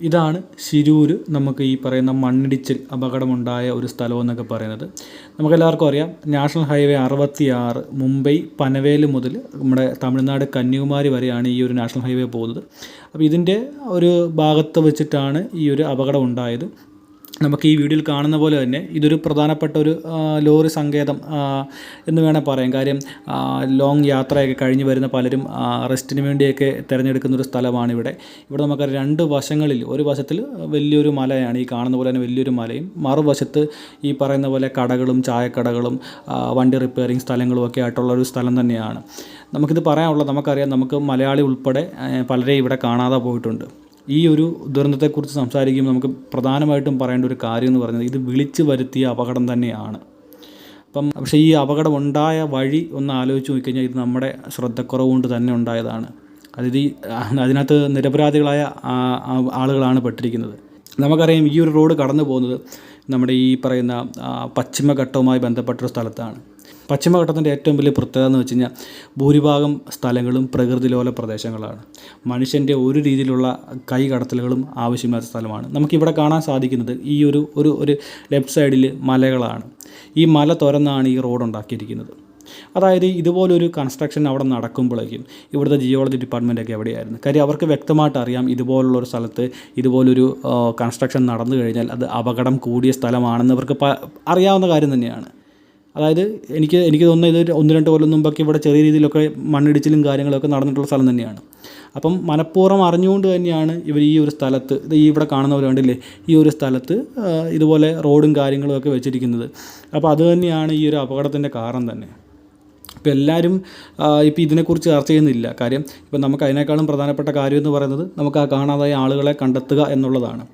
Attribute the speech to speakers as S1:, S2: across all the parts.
S1: ഇതാണ് ശിരൂർ നമുക്ക് ഈ പറയുന്ന മണ്ണിടിച്ചിൽ അപകടമുണ്ടായ ഒരു സ്ഥലം എന്നൊക്കെ പറയുന്നത്. നമുക്കെല്ലാവർക്കും അറിയാം നാഷണൽ ഹൈവേ അറുപത്തി ആറ് മുംബൈ പനവേൽ മുതൽ നമ്മുടെ തമിഴ്നാട് കന്യാകുമാരി വരെയാണ് ഈ ഒരു നാഷണൽ ഹൈവേ പോകുന്നത്. അപ്പോൾ ഇതിന്റെ ഒരു ഭാഗത്ത് വെച്ചിട്ടാണ് ഈ ഒരു അപകടം ഉണ്ടായത്. നമുക്ക് ഈ വീഡിയോയിൽ കാണുന്ന പോലെ തന്നെ ഇതൊരു പ്രധാനപ്പെട്ട ഒരു ലോറി സങ്കേതം എന്ന് വേണേൽ പറയാം. കാര്യം ലോങ് യാത്രയൊക്കെ കഴിഞ്ഞ് വരുന്ന പലരും റെസ്റ്റിന് വേണ്ടിയൊക്കെ തിരഞ്ഞെടുക്കുന്ന ഒരു സ്ഥലമാണ് ഇവിടെ ഇവിടെ നമുക്ക് രണ്ട് വശങ്ങളിൽ ഒരു വശത്തിൽ വലിയൊരു മലയാണ് ഈ കാണുന്ന പോലെ തന്നെ വലിയൊരു മലയും മറുവശത്ത് ഈ പറയുന്ന പോലെ കടകളും ചായക്കടകളും വണ്ടി റിപ്പയറിങ് സ്ഥലങ്ങളും ഒക്കെ ആയിട്ടുള്ള ഒരു സ്ഥലം തന്നെയാണ്. നമുക്കിത് പറയാനുള്ളത് നമുക്കറിയാം നമുക്ക് മലയാളി ഉൾപ്പെടെ പലരെയും ഇവിടെ കാണാതെ പോയിട്ടുണ്ട്. ഈ ഒരു ദുരന്തത്തെക്കുറിച്ച് സംസാരിക്കുമ്പോൾ നമുക്ക് പ്രധാനമായിട്ടും പറയേണ്ട ഒരു കാര്യം എന്ന് പറയുന്നത് ഇത് വിളിച്ചു വരുത്തിയ അപകടം തന്നെയാണ്. അപ്പം പക്ഷേ ഈ അപകടം ഉണ്ടായ വഴി ഒന്ന് ആലോചിച്ച് നോക്കിക്കഴിഞ്ഞാൽ ഇത് നമ്മുടെ ശ്രദ്ധക്കുറവ് കൊണ്ട് തന്നെ ഉണ്ടായതാണ്. അതായത് ഈ അതിനകത്ത് നിരപരാധികളായ ആളുകളാണ് പെട്ടിരിക്കുന്നത്. നമുക്കറിയാം ഈ ഒരു റോഡ് കടന്നു പോകുന്നത് നമ്മുടെ ഈ പറയുന്ന പശ്ചിമഘട്ടവുമായി ബന്ധപ്പെട്ടൊരു സ്ഥലത്താണ്. പശ്ചിമഘട്ടത്തിന്റെ ഏറ്റവും വലിയ പ്രത്യേകത എന്ന് വെച്ച് കഴിഞ്ഞാൽ ഭൂരിഭാഗം സ്ഥലങ്ങളും പ്രകൃതിലോല പ്രദേശങ്ങളാണ്. മനുഷ്യന്റെ ഒരു രീതിയിലുള്ള കൈ കടത്തലുകളും ആവശ്യമില്ലാത്ത സ്ഥലമാണ്. നമുക്കിവിടെ കാണാൻ സാധിക്കുന്നത് ഈ ഒരു ഒരു ഒരു ലെഫ്റ്റ് സൈഡിൽ മലകളാണ്. ഈ മല തുരന്നാണ് ഈ റോഡ് ഉണ്ടാക്കിയിരിക്കുന്നത്. അതായത് ഇതുപോലൊരു കൺസ്ട്രക്ഷൻ അവിടെ നടക്കുമ്പോഴേക്കും ഇവിടുത്തെ ജിയോളജി ഡിപ്പാർട്ട്മെന്റൊക്കെ എവിടെയായിരുന്നു? കാര്യം അവർക്ക് വ്യക്തമായിട്ട് അറിയാം ഇതുപോലുള്ളൊരു സ്ഥലത്ത് ഇതുപോലൊരു കൺസ്ട്രക്ഷൻ നടന്നു കഴിഞ്ഞാൽ അത് അപകടം കൂടിയ സ്ഥലമാണെന്ന് അവർക്ക് അറിയാവുന്ന കാര്യം തന്നെയാണ്. അതായത് എനിക്ക് എനിക്ക് തോന്നുന്നത് ഇത് ഒന്ന് രണ്ട് കൊല്ലം മുമ്പൊക്കെ ഇവിടെ ചെറിയ രീതിയിലൊക്കെ മണ്ണിടിച്ചിലും കാര്യങ്ങളൊക്കെ നടന്നിട്ടുള്ള സ്ഥലം തന്നെയാണ്. അപ്പം മനഃപൂർവം അറിഞ്ഞുകൊണ്ട് തന്നെയാണ് ഇവർ ഈ ഒരു സ്ഥലത്ത് ഇത് ഈ ഇവിടെ കാണുന്ന പോലെ കണ്ടില്ലേ? ഈ ഒരു സ്ഥലത്ത് ഇതുപോലെ റോഡും കാര്യങ്ങളും ഒക്കെ വെച്ചിരിക്കുന്നത്. അപ്പോൾ അത് തന്നെയാണ് ഈ ഒരു അപകടത്തിന്റെ കാരണം തന്നെ. ഇപ്പം എല്ലാവരും ഇപ്പോൾ ഇതിനെക്കുറിച്ച് ചർച്ച ചെയ്യുന്നില്ല. കാര്യം ഇപ്പം നമുക്ക് അതിനേക്കാളും പ്രധാനപ്പെട്ട കാര്യം എന്ന് പറയുന്നത് നമുക്ക് ആ കാണാതായ ആളുകളെ കണ്ടെത്തുക എന്നുള്ളതാണ്.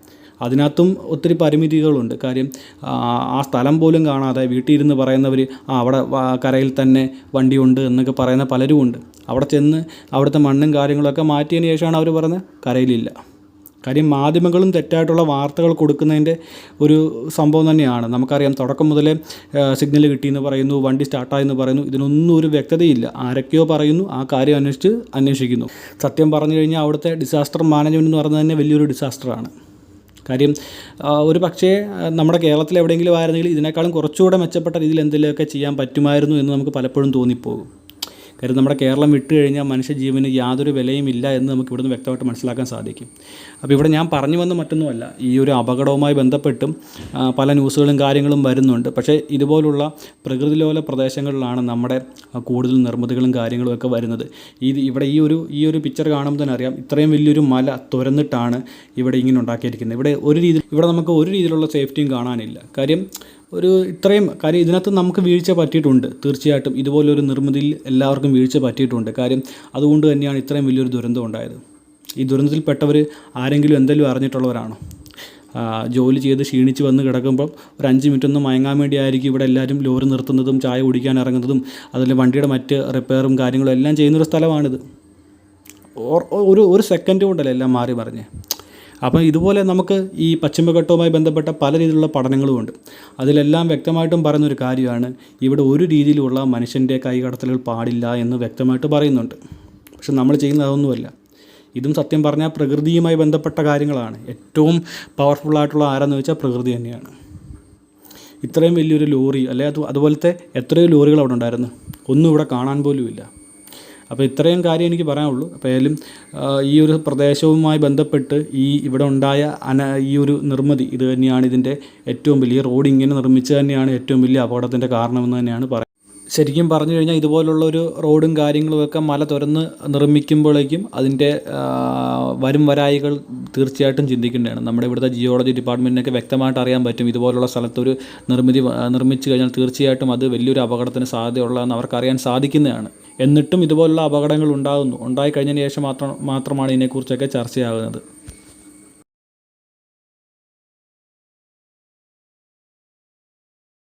S1: അതിനകത്തും ഒത്തിരി പരിമിതികളുണ്ട്. കാര്യം ആ, സ്ഥലം പോലും കാണാതെ വീട്ടിൽ ഇരുന്ന് പറയുന്നവർ ആ അവിടെ കരയിൽ തന്നെ വണ്ടിയുണ്ട് എന്നൊക്കെ പറയുന്ന പലരും ഉണ്ട്. അവിടെ ചെന്ന് അവിടുത്തെ മണ്ണും കാര്യങ്ങളൊക്കെ മാറ്റിയതിന് ശേഷമാണ് അവർ പറയുന്നത് കരയിലില്ല. കാര്യം മാധ്യമങ്ങളും തെറ്റായിട്ടുള്ള വാർത്തകൾ കൊടുക്കുന്നതിന്റെ ഒരു സംഭവം തന്നെയാണ്. നമുക്കറിയാം തുടക്കം മുതലേ സിഗ്നൽ കിട്ടിയെന്ന് പറയുന്നു വണ്ടി സ്റ്റാർട്ടായെന്ന് പറയുന്നു ഇതിനൊന്നും ഒരു വ്യക്തതയില്ല. ആരൊക്കെയോ പറയുന്നു ആ കാര്യം അന്വേഷിച്ച് അന്വേഷിക്കുന്നു. സത്യം പറഞ്ഞു കഴിഞ്ഞാൽ അവിടുത്തെ ഡിസാസ്റ്റർ മാനേജ്മെന്റ് എന്ന് പറയുന്നത് തന്നെ വലിയൊരു ഡിസാസ്റ്ററാണ്. കാര്യം ഒരു പക്ഷേ നമ്മുടെ കേരളത്തിൽ എവിടെയെങ്കിലും ആയിരുന്നെങ്കിൽ ഇതിനേക്കാളും കുറച്ചുകൂടെ മെച്ചപ്പെട്ട രീതിയിൽ എന്തെങ്കിലുമൊക്കെ ചെയ്യാൻ പറ്റുമായിരുന്നു എന്ന് നമുക്ക് പലപ്പോഴും തോന്നിപ്പോകും. കാര്യം നമ്മുടെ കേരളം വിട്ടു കഴിഞ്ഞാൽ മനുഷ്യജീവന് യാതൊരു വിലയും ഇല്ല എന്ന് നമുക്ക് ഇവിടുന്ന് വ്യക്തമായിട്ട് മനസ്സിലാക്കാൻ സാധിക്കും. അപ്പോൾ ഇവിടെ ഞാൻ പറഞ്ഞു വന്ന മറ്റൊന്നുമല്ല. ഈ ഒരു അപകടവുമായി ബന്ധപ്പെട്ടും പല ന്യൂസുകളും കാര്യങ്ങളും വരുന്നുണ്ട്. പക്ഷേ ഇതുപോലുള്ള പ്രകൃതിലോല പ്രദേശങ്ങളിലാണ് നമ്മുടെ കൂടുതൽ നിർമ്മിതികളും കാര്യങ്ങളും ഒക്കെ വരുന്നത്. ഇത് ഇവിടെ ഈ ഒരു ഈ ഒരു പിക്ചർ കാണുമ്പോൾ തന്നെ അറിയാം ഇത്രയും വലിയൊരു മല തുരന്നിട്ടാണ് ഇവിടെ ഇങ്ങനെ ഉണ്ടാക്കിയിരിക്കുന്നത്. ഇവിടെ ഒരു രീതി ഇവിടെ നമുക്ക് ഒരു രീതിയിലുള്ള സേഫ്റ്റിയും കാണാനില്ല. കാര്യം ഒരു ഇത്രയും കാര്യം ഇതിനകത്ത് നമുക്ക് വീഴ്ച പറ്റിയിട്ടുണ്ട്. തീർച്ചയായിട്ടും ഇതുപോലൊരു നിർമ്മിതിയിൽ എല്ലാവർക്കും വീഴ്ച പറ്റിയിട്ടുണ്ട്. കാര്യം അതുകൊണ്ട് തന്നെയാണ് ഇത്രയും വലിയൊരു ദുരന്തം ഉണ്ടായത്. ഈ ദുരന്തത്തിൽപ്പെട്ടവർ ആരെങ്കിലും എന്തെങ്കിലും അറിഞ്ഞിട്ടുള്ളവരാണോ? ജോലി ചെയ്ത് ക്ഷീണിച്ച് വന്ന് കിടക്കുമ്പോൾ ഒരു അഞ്ച് മിനിറ്റ് ഒന്ന് മയങ്ങാൻ വേണ്ടിയായിരിക്കും ഇവിടെ എല്ലാവരും ലോറി നിർത്തുന്നതും ചായ കുടിക്കാൻ ഇറങ്ങുന്നതും അതുപോലെ വണ്ടിയുടെ മറ്റ് റിപ്പയറും കാര്യങ്ങളും എല്ലാം ചെയ്യുന്നൊരു സ്ഥലമാണിത്. ഒരു ഒരു സെക്കൻഡ് കൊണ്ടല്ലേ എല്ലാം മാറി മറിഞ്ഞ്? അപ്പം ഇതുപോലെ നമുക്ക് ഈ പശ്ചിമഘട്ടവുമായി ബന്ധപ്പെട്ട പല രീതിയിലുള്ള പഠനങ്ങളുമുണ്ട്. അതിലെല്ലാം വ്യക്തമായിട്ടും പറയുന്നൊരു കാര്യമാണ് ഇവിടെ ഒരു രീതിയിലുള്ള മനുഷ്യന്റെ കൈകടത്തലുകൾ പാടില്ല എന്ന് വ്യക്തമായിട്ട് പറയുന്നുണ്ട്. പക്ഷെ നമ്മൾ ചെയ്യുന്നത് അതൊന്നുമല്ല. ഇതും സത്യം പറഞ്ഞാൽ പ്രകൃതിയുമായി ബന്ധപ്പെട്ട കാര്യങ്ങളാണ്. ഏറ്റവും പവർഫുള്ളായിട്ടുള്ള ആരെന്ന് വെച്ചാൽ പ്രകൃതി തന്നെയാണ്. ഇത്രയും വലിയൊരു ലോറി അല്ലെ അത് അതുപോലത്തെ എത്രയോ ലോറികൾ അവിടെ ഉണ്ടായിരുന്നു. ഒന്നും ഇവിടെ കാണാൻ പോലുമില്ല. അപ്പോൾ ഇത്രയും കാര്യം എനിക്ക് പറയാനുള്ളൂ. അപ്പോൾ ഏതായാലും ഈ ഒരു പ്രദേശവുമായി ബന്ധപ്പെട്ട് ഈ ഇവിടെ ഉണ്ടായ അന ഈ ഒരു നിർമ്മിതി ഇത് തന്നെയാണ് ഇതിന്റെ ഏറ്റവും വലിയ റോഡ് ഇങ്ങനെ നിർമ്മിച്ചത് തന്നെയാണ് ഏറ്റവും വലിയ അപകടത്തിന്റെ കാരണമെന്ന് തന്നെയാണ് പറയുന്നത്. ശരിക്കും പറഞ്ഞു കഴിഞ്ഞാൽ ഇതുപോലുള്ള ഒരു റോഡും കാര്യങ്ങളുമൊക്കെ മല തുറന്ന് നിർമ്മിക്കുമ്പോഴേക്കും അതിന്റെ വരും വരായികൾ തീർച്ചയായിട്ടും ചിന്തിക്കേണ്ടതാണ്. നമ്മുടെ ഇവിടുത്തെ ജിയോളജി ഡിപ്പാർട്ട്മെന്റിനൊക്കെ വ്യക്തമായിട്ട് അറിയാൻ പറ്റും. ഇതുപോലുള്ള സ്ഥലത്തൊരു നിർമ്മിതി നിർമ്മിച്ചു കഴിഞ്ഞാൽ തീർച്ചയായിട്ടും അത് വലിയൊരു അപകടത്തിന് സാധ്യതയുള്ളതെന്ന് അവർക്കറിയാൻ സാധിക്കുന്നതാണ്. എന്നിട്ടും ഇതുപോലുള്ള അപകടങ്ങൾ ഉണ്ടാകുന്നു. ഉണ്ടായി കഴിഞ്ഞതിന് ശേഷം മാത്രം മാത്രമാണ് ഇതിനെക്കുറിച്ചൊക്കെ ചർച്ചയാകുന്നത്.